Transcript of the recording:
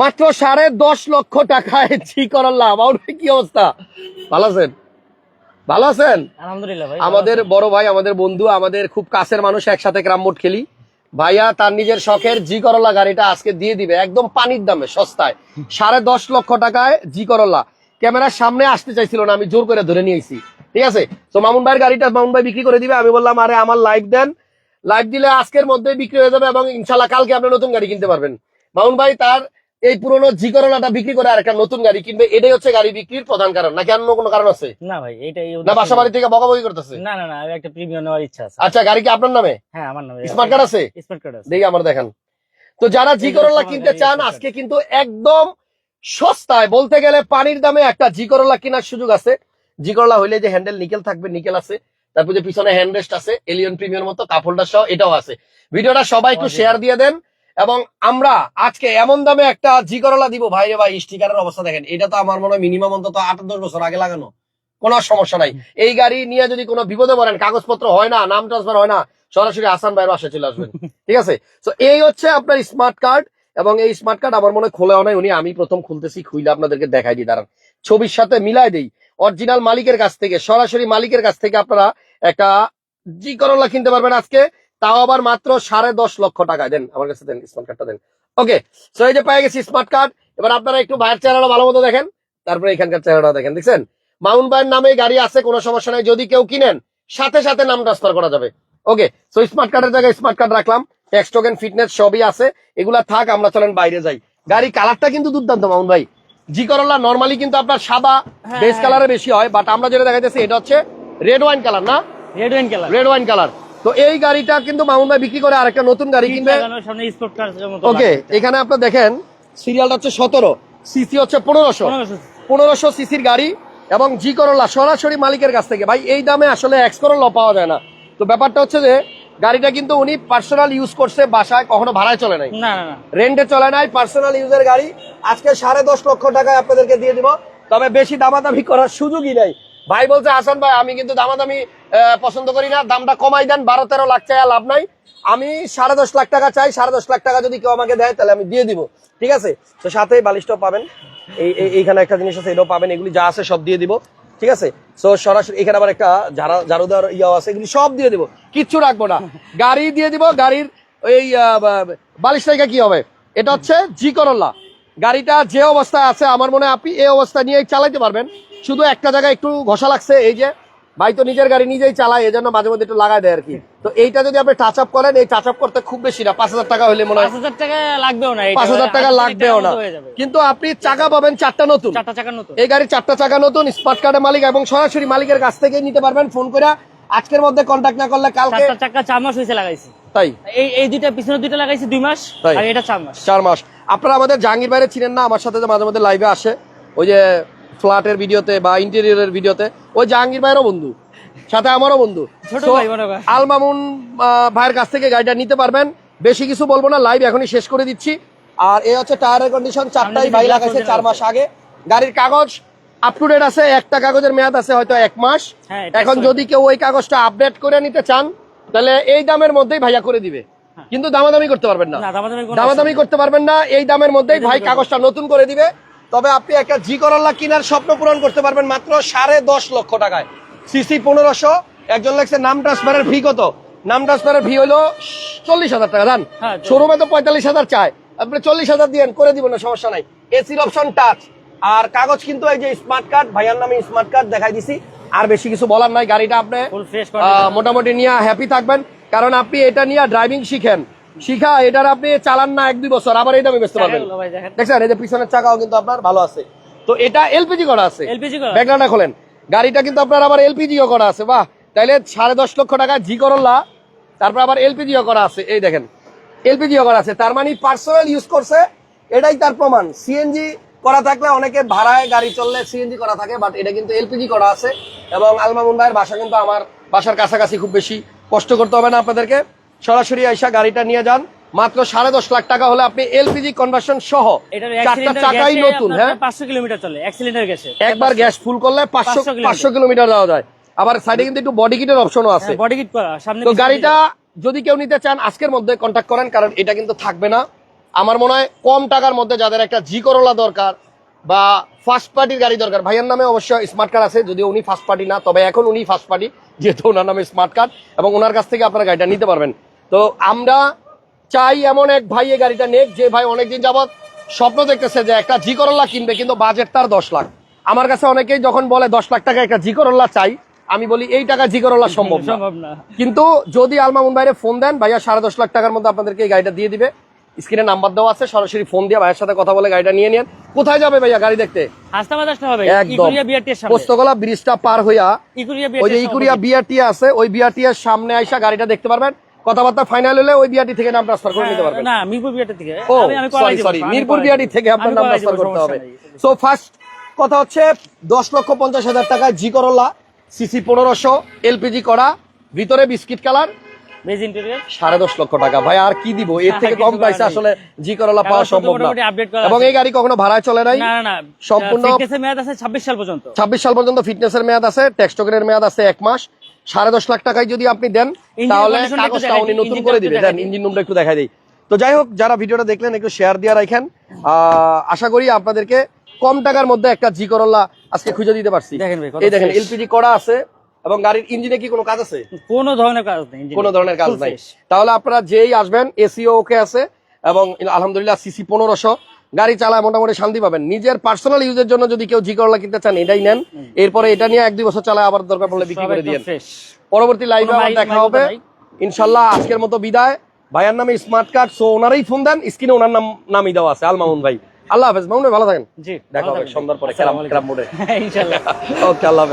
মাত্র সাড়ে দশ লক্ষ টাকায় জি করল্লা আমার কি অবস্থা? ভালো আছেন? ভালো আছেন? আলহামদুলিল্লাহ আমাদের বড় ভাই আমাদের বন্ধু আমাদের খুব কাছের মানুষ একসাথে ক্রামবোর্ড খেলি। ভাইয়া তার নিজের শখের জি করল্লা গাড়িটা আজকে দিয়ে দিবে একদম পানির দামে সস্তায়। সাড়ে দশ লক্ষ টাকায় জি করল্লা ক্যামেরার সামনে আসতে চাইছিল না আমি জোর করে ধরে নিয়েছি। ঠিক আছে? তো মামুন ভাইয়ের গাড়িটা মামুন ভাই বিক্রি করে দিবে। আমি বললাম আরে আমার লাইভ দেন। লাইভ দিলে আজকের মধ্যে বিক্রি হয়ে যাবে এবং ইনশাল্লাহ কালকে আপনি নতুন গাড়ি কিনতে পারবেন। মামুন ভাই তার এই পুরোনো জি করলাটা বিক্রি করে আর একটা নতুন গাড়ি কিনবে এটাই হচ্ছে গাড়ি বিক্রির প্রধান কারণ নাকি অন্য কোনো কারণ আছে? না ভাই এটাই না বাসা বাড়ি থেকে বকাবকি করতেছে? না না না একটা প্রিমিয়াম নেওয়ার ইচ্ছা আছে। আচ্ছা গাড়ি কি আপনার নামে? হ্যাঁ আমার নামে। স্মার্ট কার্ড আছে? স্মার্ট কার্ড আছে। দেখি আমার দেখান। তো যারা জি করোলা কিনতে চান আজকে কিন্তু একদম সস্তায় বলতে গেলে পানির দামে একটা জি করোলা কেনার সুযোগ আছে। জি করোলা হইলে যে হ্যান্ডেল নিকেল থাকবে নিকেল আছে। তারপর যে পিছনে হ্যান্ডরেস্ট আছে এলিয়ন প্রিমিয়ার মতো কাপড়টা সহ এটাও আছে। ভিডিওটা সবাই একটু শেয়ার দিয়ে দেন। এবং আমরা আজকে এমন দামে একটা জি করোলা দিব। ভাই রে ভাই স্টিকারের অবস্থা দেখেন। এটা তো আমার মনে হয় মিনিমাম অন্তত আট দশ বছর আগে লাগানো। কোনো সমস্যা নাই। এই গাড়ি নিয়ে যদি কোনো বিপদে পড়েন, কাগজপত্র হয় না, নাম ট্রান্সফার হয় না, সরাসরি আসান ভাইয়ের বাসায় চলে আসবেন। ঠিক আছে? তো এই হচ্ছে আপনার স্মার্ট কার্ড এবং এই স্মার্ট কার্ড আমার মনে খোলেও নাই। উনি আমি প্রথম খুলতেছি, খুইলে আপনাদেরকে দেখাই দিই। দাঁড়ান। ছবির সাথে মিলাই দেই। অরিজিনাল মালিকের কাছ থেকে, সরাসরি মালিকের কাছ থেকে আপনারা একটা জি করলা কিনতে পারবেন আজকে। তাও আবার মাত্র সাড়ে দশ লক্ষ টাকা দেন আমার কাছে দেন স্মার্ট কার্ডটা দেন। ওকে সো এই যে পেয়ে গেছি স্মার্ট কার্ড এবার আপনারা একটু ভাইয়ের চেহারাটা ভালো মতো দেখেন। তারপরে এখানকার চেহারাটা দেখেন দেখছেন? মাউন্ট ভাইয়ের নামে গাড়ি আছে কোনো সমস্যা নাই। যদি কেউ কিনেন সাথে সাথে নাম ট্রান্সফার করা যাবে। ওকে সো স্মার্ট কার্ডের জায়গায় স্মার্ট কার্ড রাখলাম। ট্যাক্স টোকেন ফিটনেস সবই আছে। এগুলা থাক আমরা চলেন বাইরে যাই। গাড়ি কালারটা কিন্তু দুর্দান্ত মাউন্ট ভাই জি করলা নর্মালি কিন্তু আপনার সাদা হ্যাঁ, বেস হ্যাঁ। কালারে বেশি হয় বাট আমরা যেটা দেখা যাচ্ছে এটা হচ্ছে রেড ওয়াইন কালার না? Red wine colour red wine colour তো এই গাড়িটা কিন্তু মামুন ভাই বিক্রি করে আরেকটা নতুন গাড়ি কিনবে। ওকে এখানে আপনার দেখেন সিরিয়ালটা হচ্ছে সতেরো সিসি হচ্ছে পনেরোশো। পনেরোশো। সিসির গাড়ি এবং জি করল্লা সরাসরি মালিকের কাছ থেকে। ভাই এই দামে আসলে এক্স করল্লা পাওয়া যায় না। তো ব্যাপারটা হচ্ছে যে গাড়িটা কিন্তু উনি পার্সোনাল ইউজ করছে বাসায় কখনো ভাড়ায় চলে নাই। রেন্টে চলে নাই পার্সোনাল ইউজের গাড়ি। আজকে সাড়ে দশ লক্ষ টাকায় আপনাদেরকে দিয়ে দিব। তবে বেশি দামাদামি করার সুযোগই নাই। ভাই বলছে, হাসান ভাই, আমি কিন্তু দামাদামি পছন্দ করি না। দামটা কমাই দেন, বারো তেরো লাখ চাই লাভ নাই। আমি সাড়ে দশ লাখ টাকা চাই, সাড়ে দশ লাখ টাকা যদি কেউ আমাকে দেয়, তাহলে আমি দিয়ে দিব। ঠিক আছে? তো সাথে বালিশটাও পাবেন। এই, এই- এইখানে একটা জিনিস আছে, এটাও পাবেন, এগুলি যা আছে সব দিয়ে দিব। ঠিক আছে? সো সরাসরি এখানে আবার একটা ঝাড়া ঝাড়ু দেওয়ার আছে, এগুলি সব দিয়ে দিব। কিচ্ছু রাখব না। গাড়ি দিয়ে দিব, গাড়ির ওই বালিশ টাকা কি হবে? এটা হচ্ছে জি করল্লা গাড়িটা যে অবস্থায় আছে, আমার মনে হয় আপনি এই অবস্থা নিয়ে চালাইতে পারবেন। শুধু একটা জায়গায় একটু ঘষা লাগছে এই যে ভাই তো নিজের গাড়ি নিজেই চালায় এই জন্য মাঝে মধ্যে একটু লাগাই দেয় আর কি। তো এইটা যদি আপনি টাচ আপ করেন এই টাচ আপ করতে খুব বেশি না পাঁচ হাজার টাকা হলে মনে হয় পাঁচ হাজার টাকা লাগবেও না পাঁচ হাজার টাকা লাগবেও না। টাকার মতো যাবে। কিন্তু আপনি চাকা পাবেন চারটা নতুন। চারটা চাকার নতুন। এই গাড়ির চারটা চাকা নতুন স্মার্ট কার্ডের মালিক এবং সরাসরি মালিকের কাছ থেকে নিতে পারবেন ফোন করে আজকের মধ্যে কন্ট্যাক্ট না করলে কালকে চারটা চাকা চার মাস হয়েছে লাগাইছি। তাই? এই এই দুইটা পিছনে দুইটা লাগাইছি দুই মাস আর এটা চার মাস। চার মাস। আপনারা আমাদের জাহাঙ্গীর বাইরে চিনেন না আমার সাথে মাঝে মধ্যে লাইভে আসে। ওই যে ফ্ল্যাটের ভিডিওতে বা ইন্টেরিয়রের ভিডিওতে ওই জাহাঙ্গীর ভাইয়েরও বন্ধু সাথে আমারও বন্ধু। ছোট ভাই, বড় ভাই। আল মামুন ভাইয়ের কাছ থেকে গাড়িটা নিতে পারবেন। বেশি কিছু বলব না লাইভ এখনই শেষ করে দিচ্ছি। আর এই হচ্ছে টায়ারের কন্ডিশন চারটাই ভাই লাগাইছে চার মাস আগে। গাড়ির কাগজ আপ টু ডেট আছে একটা কাগজের মেয়াদ আছে হয়তো এক মাস। হ্যাঁ, এখন যদি কেউ ওই কাগজটা আপডেট করে নিতে চান তাহলে এই দামের মধ্যেই ভাইয়া করে দিবে। কিন্তু দামাদামি করতে পারবেন না। দামাদামি করতে পারবেন না এই দামের মধ্যেই ভাই কাগজটা নতুন করে দিবে। তবে আপনি একটা জি করল্লা কিনার স্বপ্ন পূরণ করতে পারবেন মাত্র সাড়ে দশ লক্ষ টাকায়। সিসি পনেরোশো একজন লেগছে নাম ট্রান্সফারের ফি কত? নাম ট্রান্সফারের ফি হলো চল্লিশ হাজার টাকা জান? হ্যাঁ, শোরুমে তো পঁয়তাল্লিশ হাজার চায়। আপনি চল্লিশ হাজার দিয়েন করে দিব না সমস্যা নাই। এসির অপশন টাচ আর কাগজ কিন্তু এই যে স্মার্ট কার্ড ভাইয়ার নামে স্মার্ট কার্ড দেখাই দিছি। আর বেশি কিছু বলার নাই গাড়িটা আপনি মোটামুটি নিয়ে হ্যাপি থাকবেন। কারণ আপনি এটা নিয়ে ড্রাইভিং শিখেন। শিখা এটার আপনি চালান না এক দুই বছর আবার এই দামে বেচতে পারবেন। দেখছেন? এই যে পিছনের চাকাও কিন্তু আপনার ভালো আছে। তো এটা এলপিজি করা আছে। এলপিজি করা। ব্যাকগ্রাউন্ডটা খোলেন। গাড়িটা কিন্তু আপনার আবার এলপিজিও করা আছে। বাহ! তাইলে সাড়ে দশ লক্ষ টাকা জি করল্লা তারপর আবার এলপিজিও করা আছে। এই দেখেন এলপিজিও করা আছে। তার মানে পার্সোনাল ইউজ করছে এটাই তার প্রমাণ। সিএনজি করা থাকলে অনেকে ভাড়ায় গাড়ি চললে সিএনজি করা থাকে বাট এটা কিন্তু এলপিজি করা আছে। এবং আলমামুন ভাইয়ের বাসা কিন্তু আমার বাসার কাছাকাছি খুব বেশি কষ্ট করতে হবে না আপনাদেরকে। সরাসরি আইসা গাড়িটা নিয়ে যান। মাত্র সাড়ে দশ লাখ টাকা হলে আপনি এলপিজি কনভার্সন সহ চারটা চাকাই নতুন হ্যাঁ? পাঁচশো কিলোমিটার চলে একবার গ্যাস ফুল করলে পাঁচশো পাঁচশো কিলোমিটার। যাওয়া যায়। আবার সাইডে কিন্তু একটু বডি কিটের অপশনও আছে। বডি কিট সামনে তো গাড়িটা যদি কেউ নিতে চান আজকের মধ্যে কন্ট্যাক্ট করেন কারণ এটা কিন্তু থাকবে না। আমার মনে হয় কম টাকার মধ্যে যাদের একটা জি করোলা দরকার বা ফার্স্ট পার্টির গাড়ি দরকার ভাইয়ের নামে অবশ্য স্মার্ট কার্ড আছে যদিও উনি ফার্স্ট পার্টি না তবে এখন উনি ফার্স্ট পার্টি যেহেতু ওনার নামে স্মার্ট কার্ড এবং ওনার কাছ থেকে আপনারা গাড়িটা নিতে পারবেন। তো আমরা চাই এমন এক ভাই এই গাড়িটা নেক যে ভাই অনেকদিন যাবত স্বপ্ন দেখতেছে যে একটা জি করোলা কিনবে কিন্তু বাজেট তার দশ লাখ। আমার কাছে অনেকেই যখন বলে দশ লাখ টাকা একটা জি করোলা চাই আমি বলি এই টাকা জি করোলা সম্ভব না। কিন্তু যদি আলমামুন ভাইরে ফোন দেন ভাইয়া সাড়ে দশ লাখ টাকার মধ্যে আপনাদেরকে এই গাড়িটা দিয়ে দিবে। স্ক্রিনে নাম্বার দেওয়া আছে সরাসরি ফোন দিয়ে ভাইয়ের সাথে কথা বলে গাড়িটা নিয়ে নেন। কোথায় যাবে ভাইয়া গাড়ি দেখতে? পোস্তগোলা ব্রিজটা পার হইয়া ওই যে ইকুরিয়া বিআরটি আছে ওই বিআরটি এর সামনে আইসা গাড়িটা দেখতে পারবেন। কথাবার্তা ফাইনাল হলে ওই বিআরটি থেকে নাম ট্রান্সফার করে নিতে পারবেন। না মিরপুর বিআরটি থেকে। ও আমি- আমি করাই সরি সরি মিরপুর বিআরটি থেকে আপনার নাম ট্রান্সফার করতে হবে। সো ফার্স্ট কথা হচ্ছে দশ লক্ষ পঞ্চাশ হাজার টাকায় জি করোলা সিসি পনেরোশো এলপিজি করা ভিতরে বিস্কিট কালার সাড়ে দশ লক্ষ টাকা। ভাই আর কি দিব? এর থেকে কম নেই। আসলে জি করলা পাওয়া সম্ভব না। এবং এই গাড়ি কখনো ভাড়ায় চলে নাই? না না না। সম্পূর্ণ- ফিটনেসের মেয়াদ আছে 26 সাল পর্যন্ত। ছাব্বিশ সাল পর্যন্ত ফিটনেসের মেয়াদ আছে টেক্সটকের মেয়াদ আছে এক মাস। সাড়ে দশ লাখ টাকায় যদি আপনি দেন তাহলে কাগজটা উনি নতুন করে দিবে। দেন ইঞ্জিন রুমটা একটু দেখাই দিই। তো যাই হোক যারা ভিডিওটা দেখলেন একটু শেয়ার দিয়ে রাখেন আহ, আশা করি আপনাদেরকে কম টাকার মধ্যে একটা জি করল্লা আজকে খুঁজে দিতে পারছি। এই দেখেন এলপিজি করা আছে এবং গাড়ির ইঞ্জিনে কি কোনো কাজ আছে? কোনো ধরনের কাজ নেই কোনো ধরনের কাজ নাই। তাহলে আপনারা যেই আসবেন এসিও ওকে আছে এবং আলহামদুলিল্লাহ সিসি পনেরোশো। গাড়ি চালায় মোটামুটি শান্তি পাবেন। নিজের পার্সোনাল ইউজের জন্য যদি কেউ জি করলা কিনতে চান এটাই নেন। এরপরে এটা নিয়ে এক দুই বছর চালায় আবার দরকার পড়লে বিক্রি করে দিয়ে পরবর্তী লাইভে আবার দেখা হবে। ইনশাল্লাহ আজকের মতো বিদায়। ভাইয়ার নামে স্মার্ট কার্ড সো ওনারই ফোন দেন স্ক্রিনে ওনার নাম নামই দেওয়া আছে। আল মামুন ভাই। আল্লাহ হাফেজ। মামুন ভাই ভালো থাকেন। জি দেখা হবে সন্ধ্যার পরে মোড়ে। ইনশাআল্লাহ ওকে আল্লাহ